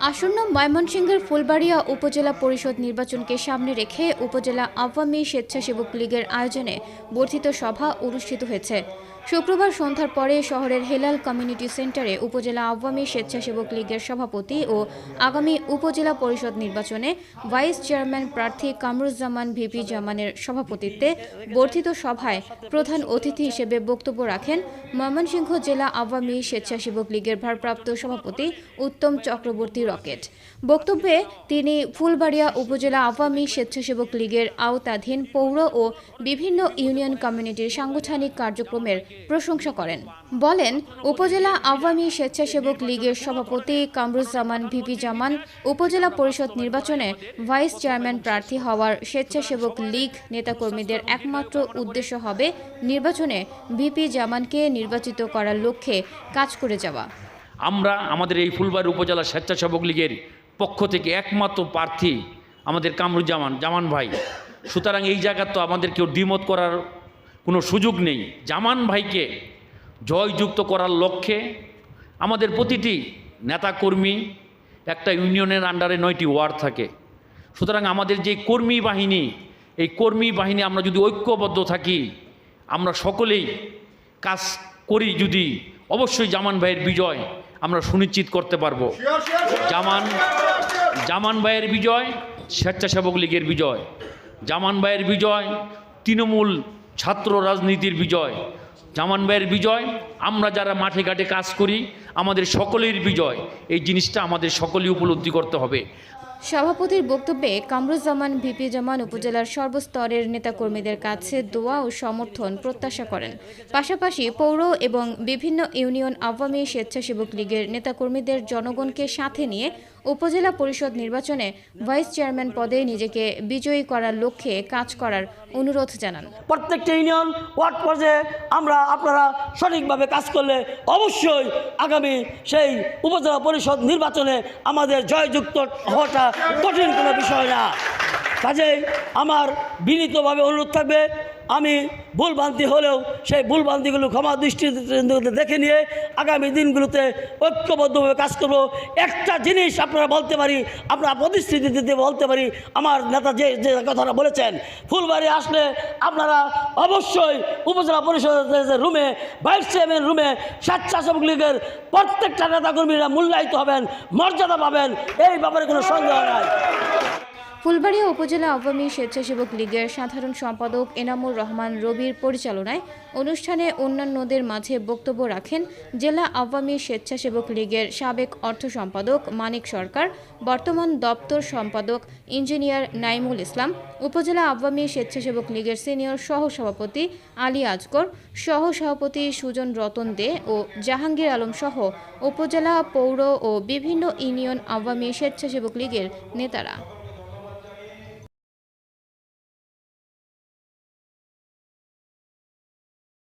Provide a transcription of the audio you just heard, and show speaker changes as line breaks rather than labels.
আসন্ন ময়মনসিংহের ফুলবাড়িয়া উপজেলা পরিষদ নির্বাচনকে সামনে রেখে উপজেলা আওয়ামী স্বেচ্ছাসেবক লীগের আয়োজনে বর্ধিত সভা অনুষ্ঠিত হয়েছে। শুক্রবার সন্ধ্যার পরে শহরের হেলাল কমিউনিটি সেন্টারে উপজেলা আওয়ামী স্বেচ্ছাসেবক লীগের সভাপতি ও আগামী উপজেলা পরিষদ নির্বাচনে ভাইস চেয়ারম্যান প্রার্থী কামরুজ্জামান ভিপি জামানের সভাপতিত্বে বর্ধিত সভায় প্রধান অতিথি হিসেবে বক্তব্য রাখেন ময়মনসিংহ জেলা আওয়ামী স্বেচ্ছাসেবক লীগের ভারপ্রাপ্ত সভাপতি উত্তম চক্রবর্তী রকেট। বক্তব্যে তিনি ফুলবাড়িয়া উপজেলা আওয়ামী স্বেচ্ছাসেবক লীগের আওতাধীন পৌর ও বিভিন্ন ইউনিয়ন কমিউনিটির সাংগঠনিক কার্যক্রমের প্রশংসা করেন। বলেন, উপজেলা আওয়ামী স্বেচ্ছাসেবক লীগের সভাপতি কামরুজ্জামান ভিপি জামান উপজেলা পরিষদ নির্বাচনে ভাইস চেয়ারম্যান প্রার্থী হওয়ার স্বেচ্ছাসেবক লীগ নেতাকর্মীদের একমাত্র উদ্দেশ্য হবে নির্বাচনে ভিপি জামানকে নির্বাচিত করার লক্ষ্যে কাজ করে যাওয়া।
আমরা আমাদের এই ফুলবাড়ি উপজেলা স্বেচ্ছাসেবক লীগের পক্ষ থেকে একমাত্র প্রার্থী আমাদের কামরুজ্জামান, জামান ভাই। সুতরাং এই জায়গা তো আমাদের কেউ দ্বিমত করার কোনো সুযোগ নেই। জামান ভাইকে জয়যুক্ত করার লক্ষ্যে আমাদের প্রতিটি নেতাকর্মী একটা ইউনিয়নের আন্ডারে নয়টি ওয়ার্ড থাকে। সুতরাং আমাদের যে কর্মী বাহিনী এই কর্মী বাহিনী আমরা যদি ঐক্যবদ্ধ থাকি আমরা সকলেই কাজ করি যদি অবশ্যই জামান ভাইয়ের বিজয় আমরা সুনিশ্চিত করতে পারব। জামান জামান ভাইয়ের বিজয় স্বেচ্ছাসেবক লীগের বিজয়। জামান ভাইয়ের বিজয় তৃণমূল ছাত্র রাজনীতির বিজয়, জামান ভাইয়ের বিজয়, আমরা যারা মাঠে ঘাটে কাজ করি, আমাদের সকলের বিজয়, এই জিনিসটা আমাদের সকলেই উপলব্ধি করতে হবে।
সভাপতির বক্তব্যে কামরুজ্জামান, ভিপি জামান উপজেলার সর্বস্তরের নেতাকর্মীদের কাছে দোয়া ও সমর্থন প্রত্যাশা করেন। পাশাপাশি পৌর এবং বিভিন্ন ইউনিয়ন আওয়ামী স্বেচ্ছাসেবক লীগের নেতাকর্মীদের জনগণকে সাথে নিয়ে উপজেলা পরিষদ নির্বাচনে ভাইস চেয়ারম্যান পদে নিজেকে বিজয়ী করার লক্ষ্যে কাজ করার অনুরোধ জানান।
প্রত্যেকটা ইউনিয়ন, ওয়ার্ড পর্যায়ে আমরা আপনারা সঠিকভাবে কাজ করলে অবশ্যই আগামী সেই উপজেলা পরিষদ নির্বাচনে আমাদের জয়যুক্ত হওয়াটা কঠিন কোনো বিষয় না। কাজেই আমার বিনীতভাবে অনুরোধ থাকবে আমি ভুলভ্রান্তি হলেও সেই ভুলভ্রান্তিগুলো ক্ষমা দৃষ্টিতে দেখে নিয়ে আগামী দিনগুলোতে ঐক্যবদ্ধভাবে কাজ করব। একটা জিনিস আপনারা বলতে পারি, আপনারা প্রতিশ্রুতি দিতে বলতে পারি, আমার নেতা যে যে কথাটা বলেছেন, ফুলবাড়ি আসলে আপনারা অবশ্যই উপজেলা পরিষদের রুমে, ভাইস চেয়ারম্যান রুমে স্বেচ্ছাসেবক লীগের প্রত্যেকটা নেতাকর্মীরা মূল্যায়িত হবেন, মর্যাদা পাবেন, এই ব্যাপারে কোনো সন্দেহ নাই।
ফুলবাড়িয়া উপজেলা আওয়ামী স্বেচ্ছাসেবক লীগের সাধারণ সম্পাদক এনামুর রহমান রবির পরিচালনায় অনুষ্ঠানে অন্যান্যদের মাঝে বক্তব্য রাখেন জেলা আওয়ামী স্বেচ্ছাসেবক লীগের সাবেক অর্থ সম্পাদক মানিক সরকার, বর্তমান দপ্তর সম্পাদক ইঞ্জিনিয়ার নাইমুল ইসলাম, উপজেলা আওয়ামী স্বেচ্ছাসেবক লীগের সিনিয়র সহ সভাপতি আলী আজগর সহ সভাপতি সুজন রতন দে ও জাহাঙ্গীর আলম সহ উপজেলা পৌর ও বিভিন্ন ইউনিয়ন আওয়ামী স্বেচ্ছাসেবক লীগের নেতারা।